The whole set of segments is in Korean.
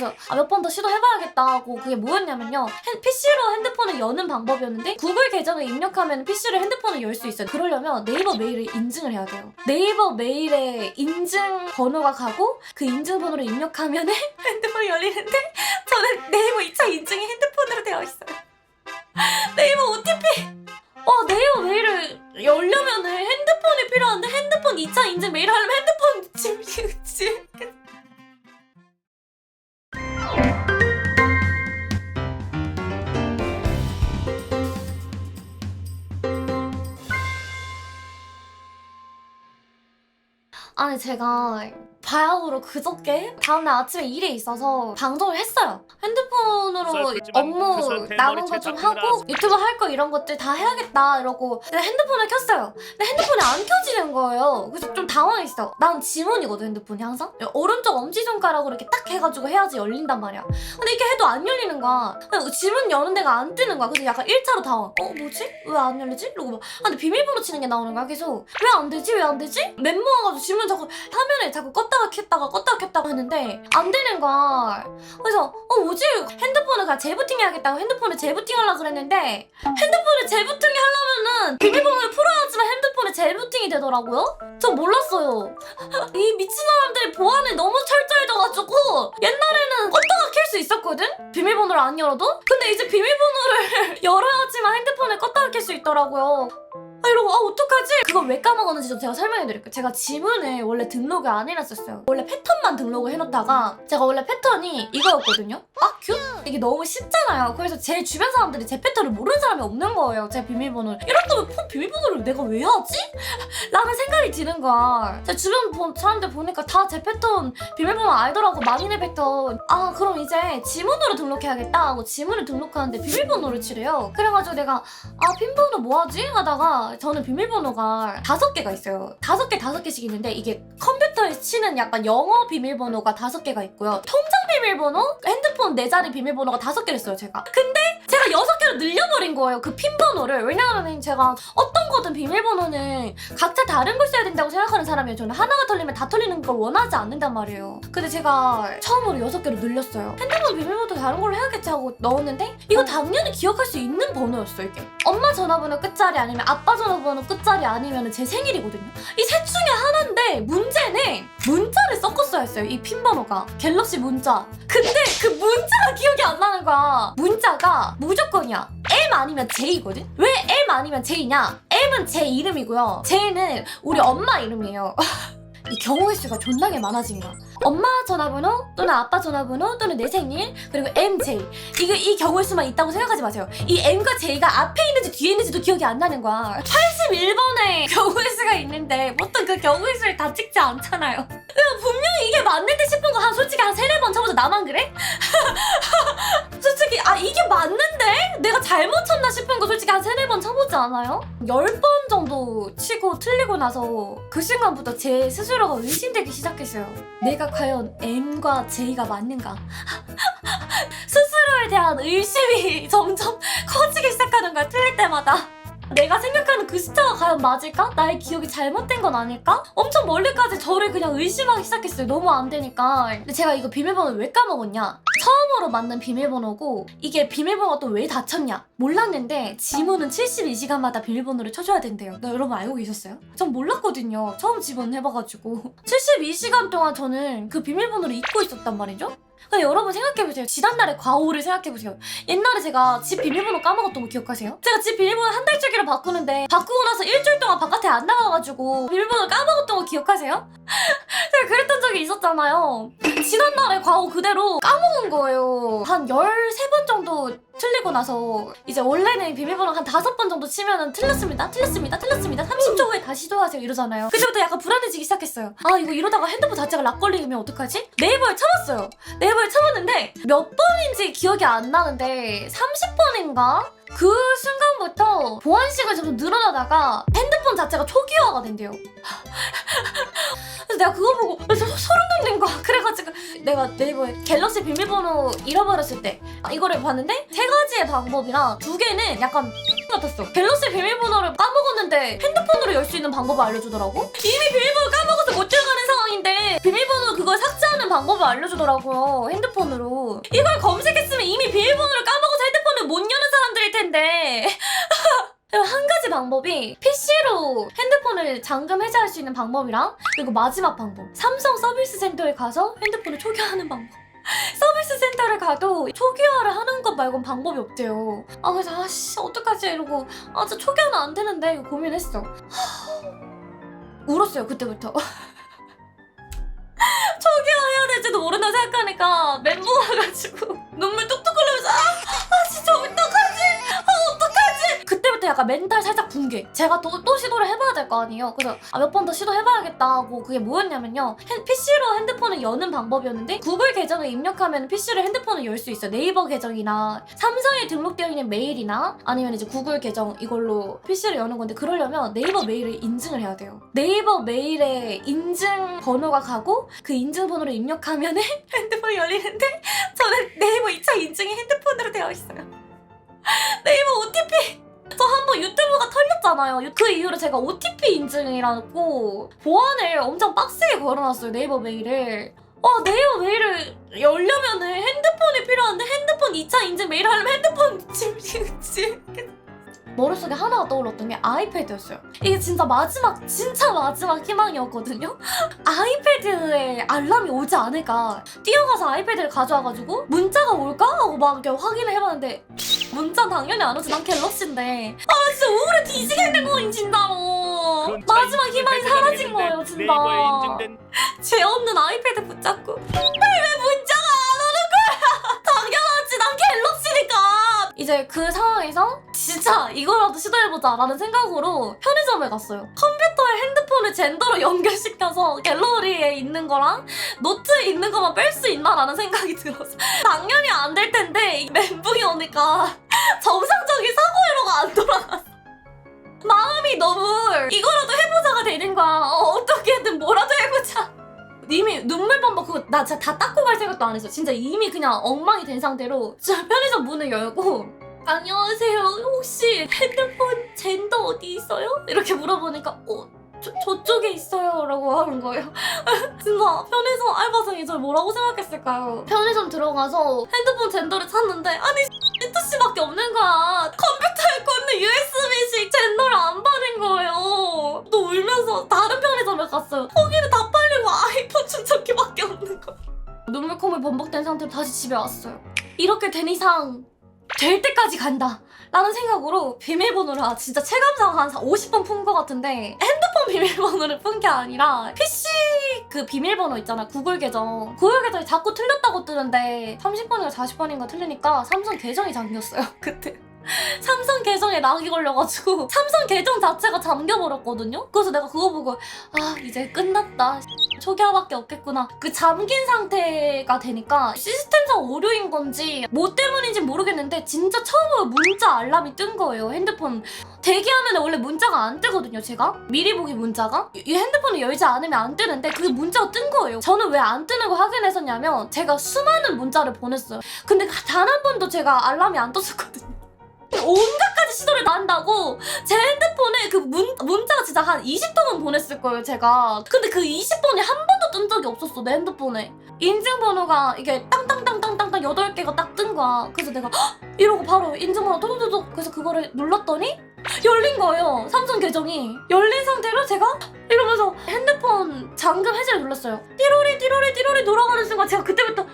그래서 아, 몇 번 더 시도해봐야겠다 하고 그게 뭐였냐면요. 핸- PC로 핸드폰을 여는 방법이었는데 구글 계정을 입력하면 PC로 핸드폰을 열 수 있어요. 그러려면 네이버 메일을 인증을 해야 돼요. 네이버 메일에 인증 번호가 가고 그 인증 번호를 입력하면 핸드폰이 열리는데 저는 네이버 2차 인증이 핸드폰으로 되어 있어요. 네이버 OTP 어 네이버 메일을 열려면은 핸드폰이 필요한데 핸드폰 2차 인증 메일 하려면 아니 제가 바야흐로 그저께 다음날 아침에 일이 있어서 방송을 했어요. 핸드폰으로 업무 그 남은 머리 거좀 채착합니다. 하고 유튜브 할 거 이런 것들 다 해야겠다 이러고 내가 핸드폰을 켰어요. 근데 핸드폰이 안 켜지는 거예요. 그래서 좀 당황했어. 난 지문이거든 핸드폰이 항상. 오른쪽 엄지손가락으로 이렇게 딱 해가지고 해야지 열린단 말이야. 근데 이렇게 해도 안 열리는 거야. 지문 여는 데가 안 뜨는 거야. 그래서 약간 1차로 당황. 어 뭐지? 왜 안 열리지? 이러고 막 아, 근데 비밀번호 치는 게 나오는 거야. 계속 왜 안 되지? 왜 안 되지? 멘붕와가지고 지문 자꾸 화면에 자꾸 껐다 가 켰다가 껐다가 켰다가 하는데 안 되는 거야. 그래서 어 뭐지? 핸드폰을 그냥 재부팅 해야겠다고 핸드폰을 재부팅 하려고 그랬는데 핸드폰을 재부팅이 하려면은 비밀번호를 풀어야지만 핸드폰에 재부팅이 되더라고요. 전 몰랐어요. 이 미친 사람들이 보안이 너무 철저해져가지고 옛날에는 껐다가 켤 수 있었거든? 비밀번호를 안 열어도? 근데 이제 비밀번호를 열어야지만 핸드폰을 껐다가 켤 수 있더라고요. 아 이러고 아 어떡하지? 그걸 왜 까먹었는지 좀 제가 설명해드릴게요. 제가 지문을 원래 등록을 안 해놨었어요. 원래 패턴만 등록을 해놓다가 제가 원래 패턴이 이거였거든요. 아 큐? 이게 너무 쉽잖아요. 그래서 제 주변 사람들이 제 패턴을 모르는 사람이 없는 거예요. 제 비밀번호를. 폰 비밀번호를 내가 왜 하지? 라는 생각이 드는 거야. 제 주변 보- 사람들 보니까 다 제 패턴 비밀번호 알더라고. 만인의 패턴. 아 그럼 이제 지문으로 등록해야겠다 하고 지문을 등록하는데 비밀번호를 치래요. 그래가지고 내가 아 핀번호 뭐하지? 하다가 저는 비밀번호가 다섯 개가 있어요. 다섯 개 다섯 개씩 있는데 이게 컴퓨터에 치는 약간 영어 비밀번호가 다섯 개가 있고요. 통장 비밀번호, 핸드폰 네 자리 비밀번호가 다섯 개를 써요 제가. 근데 제가 여섯 개로 늘려버린 거예요 그 핀 번호를. 왜냐하면 제가 어떤 거든 비밀번호는 각자 다른 걸 써야 된다고 생각하는 사람이에요. 저는 하나가 털리면 다 털리는 걸 원하지 않는단 말이에요. 근데 제가 처음으로 여섯 개로 늘렸어요. 핸드폰 비밀번호 다른 걸로 해야겠지 하고 넣었는데 이거 당연히 기억할 수 있는 번호였어 이게. 엄마 전화번호 끝자리 아니면 아빠 전화번호 끝자리 아니면 제 생일이거든요. 이 셋 중에 하나인데 문제는 문자를 섞었어야 했어요. 이 핀 번호가 갤럭시 문자. 근데 그 문자가 기억이 안 나는 거야. 문자가 무조건이야. M 아니면 J거든? 왜 M 아니면 J냐? M은 제 이름이고요. J는 우리 엄마 이름이에요. 이 경우의 수가 존나게 많아진 거야. 엄마 전화번호 또는 아빠 전화번호 또는 내 생일 그리고 MJ 이거 이 경우의 수만 있다고 생각하지 마세요. 이 M과 J가 앞에 있는지 뒤에 있는지도 기억이 안 나는 거야. 81번의 경우의 수가 있는데 보통 그 경우의 수를 다 찍지 않잖아요. 분명히 이게 맞는데 싶은 거 한 솔직히 한 세네 번 쳐보자 나만 그래? 솔직히 아 이게 맞는데? 내가 잘못 쳤나 싶은 거 솔직히 한 세네 번 쳐보지 않아요? 열 번 정도 치고 틀리고 나서 그 순간부터 제 스스로가 의심되기 시작했어요. 내가 과연 M과 J가 맞는가? 스스로에 대한 의심이 점점 커지기 시작하는 거야 틀릴 때마다. 내가 생각하는 그 숫자가 과연 맞을까? 나의 기억이 잘못된 건 아닐까? 엄청 멀리까지 저를 그냥 의심하기 시작했어요. 너무 안 되니까. 근데 제가 이거 비밀번호 왜 까먹었냐? 처음으로 만든 비밀번호고 이게 비밀번호가 또왜 닫혔냐? 몰랐는데 지문은 72시간마다 비밀번호를 쳐줘야 된대요. 나 여러분 알고 계셨어요? 전 몰랐거든요. 처음 지문 해봐가지고 72시간 동안 저는 그 비밀번호를 잊고 있었단 말이죠. 근데 여러분 생각해보세요. 지난날의 과오를 생각해보세요. 옛날에 제가 집 비밀번호 까먹었던 거 기억하세요? 제가 집 비밀번호 한 달짜리로 바꾸는데 바꾸고 나서 일주일 동안 바깥에 안 나가가지고 비밀번호 까먹었던 거 기억하세요? 제가 그랬던 적이 있었잖아요. 지난날의 과오 그대로 까먹은 거예요. 한 13번 정도 틀리고 나서 이제 원래는 비밀번호 한 5번 정도 치면은 틀렸습니다. 틀렸습니다. 틀렸습니다. 30초 후에 다시 시도하세요 이러잖아요. 그때부터 약간 불안해지기 시작했어요. 아 이거 이러다가 핸드폰 자체가 락 걸리면 어떡하지? 네이버에 쳐봤어요. 네이버 에 쳐봤는데 몇 번인지 기억이 안 나는데 30번인가? 그 순간부터 보안식을 점점 늘어나다가 핸드폰 자체가 초기화가 된대요. 그래서 내가 그거 보고 소, 소름 돋는 거야. 그래가지고 내가 네이버에 갤럭시 비밀번호 잃어버렸을 때 아, 이거를 봤는데 세 가지의 방법이랑 두 개는 약간 같았어. 갤럭시 비밀번호를 까먹었는데 핸드폰으로 열 수 있는 방법을 알려주더라고. 이미 비밀번호 까먹어서 못 들어가는 상황인데 비밀번호 그걸 삭제하는 방법을 알려주더라고요. 핸드폰으로. 이걸 검색했으면 이미 비밀번호를 까먹어서 핸드폰을 못 여는 사람들일 텐데 한 가지 방법이 PC로 핸드폰을 잠금 해제할 수 있는 방법이랑 그리고 마지막 방법 삼성 서비스 센터에 가서 핸드폰을 초기화하는 방법 서비스 센터를 가도 초기화를 하는 것 말고는 방법이 없대요. 아 그래서 아씨 어떡하지? 이러고 아 진짜 초기화는 안 되는데 이거 고민했어. 울었어요 그때부터. 초기화해야 될지도 모른다 생각하니까 멘붕 와가지고 눈물 뚝뚝 흘리면서 아, 아 진짜 그 때부터 약간 멘탈 살짝 붕괴. 제가 또, 또 시도를 해봐야 될 거 아니에요. 그래서 아, 몇 번 더 시도해봐야겠다 하고 그게 뭐였냐면요. 핸- PC로 핸드폰을 여는 방법이었는데 구글 계정을 입력하면 PC로 핸드폰을 열 수 있어요. 네이버 계정이나 삼성에 등록되어 있는 메일이나 아니면 이제 구글 계정 이걸로 PC를 여는 건데 그러려면 네이버 메일을 인증을 해야 돼요. 네이버 메일에 인증 번호가 가고 그 인증 번호를 입력하면은 핸드폰이 열리는데 저는 네이버 2차 인증이 핸드폰으로 되어 있어요. 네이버 OTP 저 한 번 유튜브가 털렸잖아요. 그 이후로 제가 OTP 인증이라고 보안을 엄청 빡세게 걸어놨어요 네이버 메일을. 어 네이버 메일을 열려면은 핸드폰이 필요한데 핸드폰 2차 인증 메일 하려면 핸드폰 지지 머릿속에 하나가 떠올랐던 게 아이패드였어요. 이게 진짜 마지막, 진짜 마지막 희망이었거든요? 아이패드에 알람이 오지 않을까. 뛰어가서 아이패드를 가져와가지고 문자가 올까? 하고 막 이렇게 확인을 해봤는데 문자 당연히 안 오지. 난 갤럭시인데. 아, 진짜 우울해 뒤지겠는 거임, 진짜로. 마지막 희망이 사라진 거예요, 진짜. 죄 없는 아이패드 붙잡고. 왜 문자가 안 오는 거야? 당연하지, 난 갤럭시니까. 이제 그 상황에서 진짜 이거라도 시도해보자 라는 생각으로 편의점에 갔어요. 컴퓨터에 핸드폰을 젠더로 연결시켜서 갤러리에 있는 거랑 노트에 있는 것만 뺄 수 있나라는 생각이 들어서 당연히 안 될 텐데 이 멘붕이 오니까 정상적인 사고회로가 안 돌아갔어. 마음이 너무 이거라도 해보자가 되는 거야. 어, 어떻게든 뭐라도 해보자. 이미 눈물 범벅 그거 나 진짜 다 닦고 갈 생각도 안 했어. 진짜 이미 그냥 엉망이 된 상태로 진짜 편의점 문을 열고 안녕하세요. 혹시 핸드폰 젠더 어디 있어요? 이렇게 물어보니까 어 저, 저쪽에 있어요 라고 하는 거예요. 진짜 편의점 알바생이 절 뭐라고 생각했을까요? 편의점 들어가서 핸드폰 젠더를 찾는데 아니 C2C밖에 없는 거야. 컴퓨터에 꽂는 USB-C 젠더를 안 받은 거예요. 또 울면서 다른 편의점에 갔어요. 거기 눈물콧물 범벅된 상태로 다시 집에 왔어요. 이렇게 된 이상 될 때까지 간다. 라는 생각으로 비밀번호를 아, 진짜 체감상 한 50번 푼 것 같은데 핸드폰 비밀번호를 푼 게 아니라 PC 그 비밀번호 있잖아 구글 계정 구글 계정이 자꾸 틀렸다고 뜨는데 30번인가 40번인가 틀리니까 삼성 계정이 잠겼어요 그때 삼성 계정에 락이 걸려가지고 삼성 계정 자체가 잠겨버렸거든요 그래서 내가 그거 보고 아 이제 끝났다 초기화밖에 없겠구나. 그 잠긴 상태가 되니까 시스템상 오류인 건지 뭐 때문인지 모르겠는데 진짜 처음으로 문자 알람이 뜬 거예요 핸드폰. 대기하면 원래 문자가 안 뜨거든요 제가. 미리 보기 문자가. 이 핸드폰을 열지 않으면 안 뜨는데 그 문자가 뜬 거예요. 저는 왜 안 뜨는 거 확인했었냐면 제가 수많은 문자를 보냈어요. 근데 단 한 번도 제가 알람이 안 떴었거든요. 온갖 가지 시도를 다 한다고 제 핸드폰에 그 문, 문자가 진짜 한 20통은 보냈을 거예요 제가. 근데 그 20번이 한 번도 뜬 적이 없었어 내 핸드폰에. 인증번호가 이게 땅땅땅땅땅땅 8개가 딱 뜬 거야. 그래서 내가 헉! 이러고 바로 인증번호 도도도도 그래서 그거를 눌렀더니 열린 거예요 삼성 계정이. 열린 상태로 제가 이러면서 핸드폰 잠금 해제를 눌렀어요. 띠로리 띠로리 띠로리 돌아가는 순간 제가 그때부터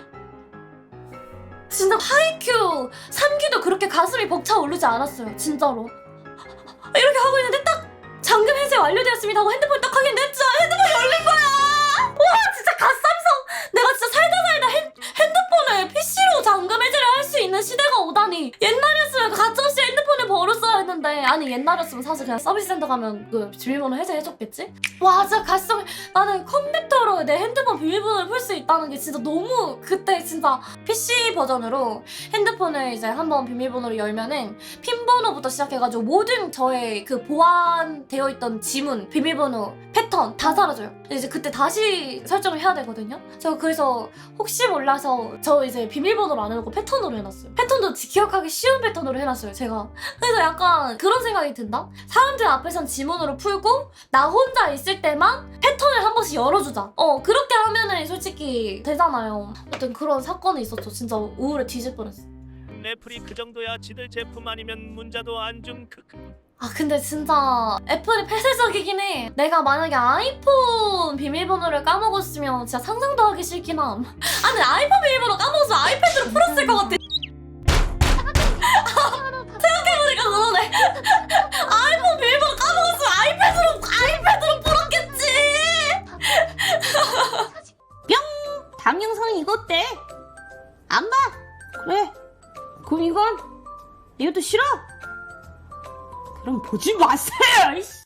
진짜 하이큐 3기도 그렇게 가슴이 벅차 오르지 않았어요 진짜로. 이렇게 하고 있는데 딱 잠금 해제 완료되었습니다 하고 핸드폰 딱 확인했는데 진짜 핸드폰이 열린 거야. 와 진짜 갓삼성. 내가 진짜 살다 살다 핸, 핸드폰을 PC로 잠금 해제를 할 수 있는 시대가 오다니. 옛날이었으면 가짜없이 벌었어야 했는데 아니 옛날이었으면 사실 그냥 서비스 센터 가면 그 비밀번호 해제해줬겠지? 와 진짜 갓삼 나는 컴퓨터로 내 핸드폰 비밀번호를 풀 수 있다는 게 진짜 너무 그때 진짜 PC 버전으로 핸드폰을 이제 한번 비밀번호를 열면은 핀 번호부터 시작해가지고 모든 저의 그 보안되어 있던 지문, 비밀번호, 패턴 다 사라져요. 이제 그때 다시 설정을 해야 되거든요. 저 그래서 혹시 몰라서 저 이제 비밀번호를 안 해놓고 패턴으로 해놨어요. 패턴도 지- 기억하기 쉬운 패턴으로 해놨어요. 제가 그래서 약간 그런 생각이 든다? 사람들 앞에선 지문으로 풀고 나 혼자 있을 때만 패턴을 한 번씩 열어주자. 어 그렇게 하면은 솔직히 되잖아요. 어떤 그런 사건이 있었죠. 진짜 우울해 뒤질 뻔했어. 애플이 그 정도야 지들 제품 아니면 문자도 안줌 크크 아 근데 진짜 애플이 폐쇄적이긴 해. 내가 만약에 아이폰 비밀번호를 까먹었으면 진짜 상상도 하기 싫긴 함. 아 근데 아이폰 비밀번호 까먹었으면 아이패드로 풀었을 것 같아. 생각해보니까 그러네. 아이폰 비밀번호 까먹었으면 아이패드로 아이패드로 풀었겠지. 다음 영상은 이거 어때? 안 봐? 그래. 그럼 이건 이것도 싫어? 그럼 보지 마세요.